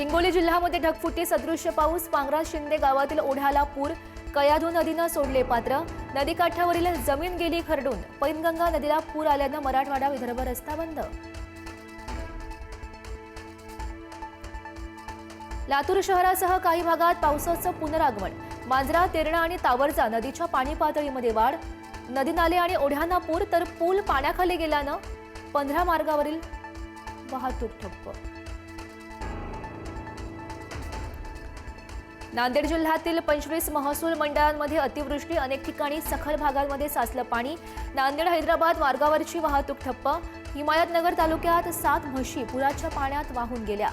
हिंगोली जिल्ह्यामध्ये ढगफुटी सदृश्य पाऊस पांगरा शिंदे गावातील ओढ्याला पूर कयाधू नदीनं सोडले पात्र. नदीकाठावरील जमीन गेली खरडून. पैनगंगा नदीला पूर आल्यानं मराठवाडा विदर्भ रस्ता बंद. लातूर शहरासह काही भागात पावसाचं पुनरागमन. मांजरा तेरणा आणि तावरजा नदीच्या पाणी पातळीमध्ये वाढ. नदी नाले आणि ओढ्यांना पूर तर पूल पाण्याखाली गेल्यानं पंधरा मार्गावरील वाहतूक ठप्प. नांदेड जिल्ह्यातील पंचवीस महसूल मंडळांमध्ये अतिवृष्टी अनेक ठिकाणी सखल भागांमध्ये साचलं पाणी. नांदेड हैदराबाद मार्गावरची वाहतूक ठप्प. हिमायतनगर तालुक्यात सात म्हशी पुराच्या पाण्यात वाहून गेल्या.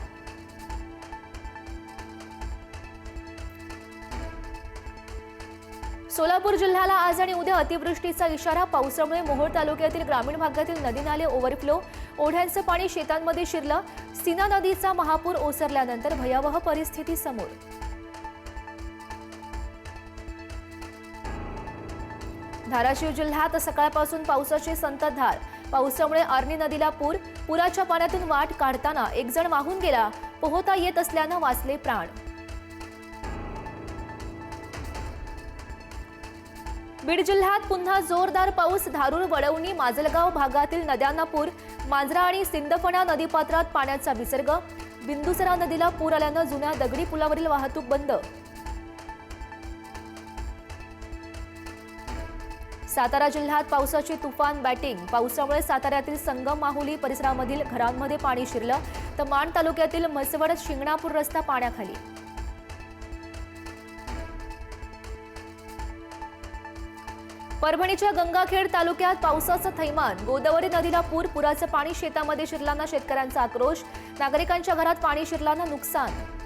सोलापूर जिल्ह्याला आज आणि उद्या अतिवृष्टीचा इशारा. पावसामुळे मोहोळ तालुक्यातील ग्रामीण भागातील नदी नाले ओव्हरफ्लो. ओढ्यांचं पाणी शेतांमध्ये शिरलं. सीना नदीचा महापूर ओसरल्यानंतर भयावह परिस्थिती समोर. धाराशिव जिल्ह्यात सकाळपासून पावसाची संततधार. पावसामुळे आर्णी नदीला पूर पुराच्या पाण्यातून वाट काढताना एक जण वाहून गेला पोहता येत असल्यानं वाचले प्राण. बीड जिल्ह्यात पुन्हा जोरदार पाऊस धारूर वडवणी माजलगाव भागातील नद्यांना पूर मांजरा आणि सिंदफणा नदीपात्रात पाण्याचा विसर्ग बिंदुसरा नदीला पूर आल्यानं जुन्या दगडी पुलावरील वाहतूक बंद. सातारा जिल्ह्यात पावसाची तुफान बॅटिंग. पावसामुळे साताऱ्यातील संगम माहुली परिसरामधील घरांमध्ये पाणी शिरलं. तर माण तालुक्यातील म्हसवड शिंगणापूर रस्ता पाण्याखाली. परभणीच्या गंगाखेड तालुक्यात पावसाचं थैमान. गोदावरी नदीला पूर पुराचं पाणी शेतामध्ये शिरल्यानं शेतकऱ्यांचा आक्रोश. नागरिकांच्या घरात पाणी शिरल्यानं नुकसान.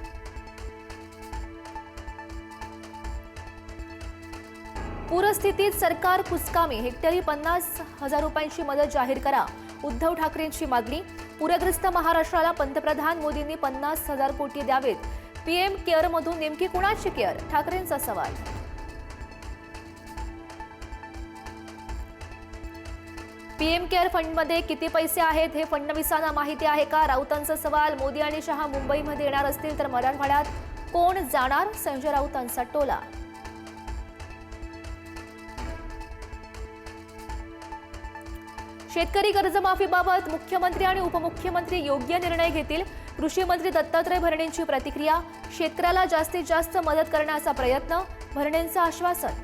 पूरस्थितीत सरकार कुचकामी हेक्टरी पन्नास हजार रुपयांची मदत जाहीर करा. उद्धव ठाकरेंची मागणी. पूरग्रस्त महाराष्ट्राला पंतप्रधान मोदींनी पन्नास हजार कोटी द्यावेत. पीएम केअरमधून नेमकी कुणाची केअर? ठाकरेंचा सवाल. पीएम केअर फंडमध्ये किती पैसे आहेत हे फडणवीसांना माहिती आहे का? राऊतांचा सवाल. मोदी आणि शहा मुंबईमध्ये येणार असतील तर मराठवाड्यात कोण जाणार? संजय राऊतांचा टोला. शेतकरी कर्जमाफीबाबत मुख्यमंत्री आणि उपमुख्यमंत्री योग्य निर्णय घेतील. कृषी मंत्री दत्तात्रय भरणेंची प्रतिक्रिया शेतकऱ्याला जास्तीत जास्त मदत करण्याचा प्रयत्न भरणेंचं आश्वासन.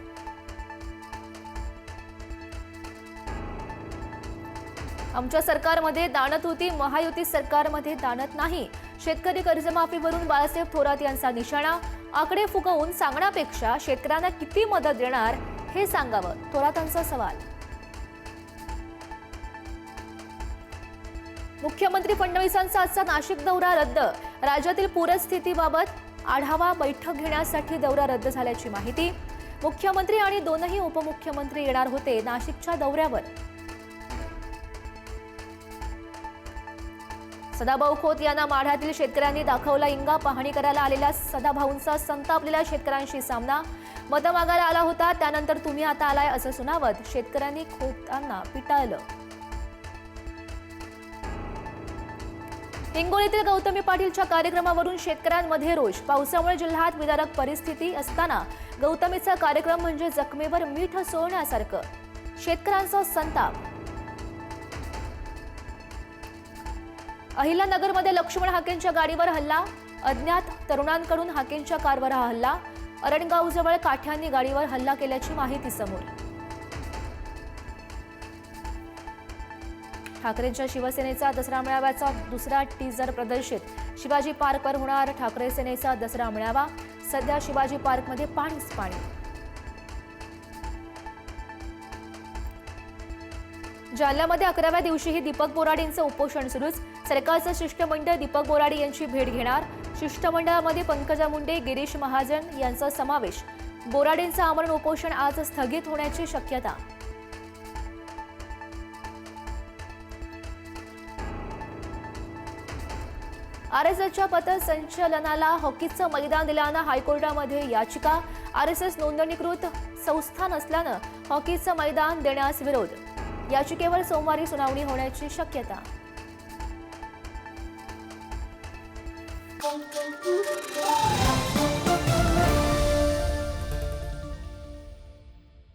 आमच्या सरकारमध्ये दानत होती महायुती सरकारमध्ये दानत नाही. शेतकरी कर्जमाफीवरून बाळासाहेब थोरात यांचा निशाणा आकडे फुकवून सांगण्यापेक्षा शेतकऱ्यांना किती मदत देणार हे सांगावं. थोरातांचा सवाल. मुख्यमंत्री फडणवीसांचा आजचा नाशिक दौरा रद्द. राज्यातील पूरस्थितीबाबत आढावा बैठक घेण्यासाठी दौरा रद्द झाल्याची माहिती. मुख्यमंत्री आणि दोनही उपमुख्यमंत्री येणार होते नाशिकच्या दौऱ्यावर. सदाभाऊ खोत यांना माढ्यातील शेतकऱ्यांनी दाखवला इंगा पाहणी करायला आलेल्या सदाभाऊंचा संतापलेल्या शेतकऱ्यांशी सामना. मत मागायला आला होता त्यानंतर तुम्ही आता आलाय असं सुनावत शेतकऱ्यांनी खोतांना पिटाळलं. हिंगोलीतील गौतमी पाटीलच्या कार्यक्रमावरून शेतकऱ्यांमध्ये रोष. पावसामुळे जिल्ह्यात विदारक परिस्थिती असताना गौतमीचा कार्यक्रम म्हणजे जखमेवर मीठ सोडण्यासारखं. शेतकऱ्यांचा संताप. अहिल्यानगरमध्ये लक्ष्मण हाकेंच्या गाडीवर हल्ला. अज्ञात तरुणांकडून हाकेंच्या कारवर हा हल्ला. अरणगावजवळ काठ्यांनी गाडीवर हल्ला केल्याची माहिती समोर. ठाकरेंच्या शिवसेनेचा दसरा मेळाव्याचा दुसरा टीजर प्रदर्शित. शिवाजी पार्कवर होणार ठाकरे सेनेचा दसरा मेळावा. सध्या शिवाजी पार्कमध्ये पाणीच पाणी. जालन्यामध्ये अकराव्या दिवशीही दीपक बोराडेंचं उपोषण सुरूच. सरकारचं शिष्टमंडळ दीपक बोराडे यांची भेट घेणार. शिष्टमंडळामध्ये पंकजा मुंडे गिरीश महाजन यांचा समावेश. बोराडेंचं आमरण उपोषण आज स्थगित होण्याची शक्यता. आर एस एसच्या पथसंचलनाला हॉकीचं मैदान दिल्यानं हायकोर्टामध्ये याचिका. आर एस एस नोंदणीकृत संस्था नसल्यानं हॉकीचं मैदान देण्यास विरोध. याचिकेवर सोमवारी सुनावणी होण्याची शक्यता.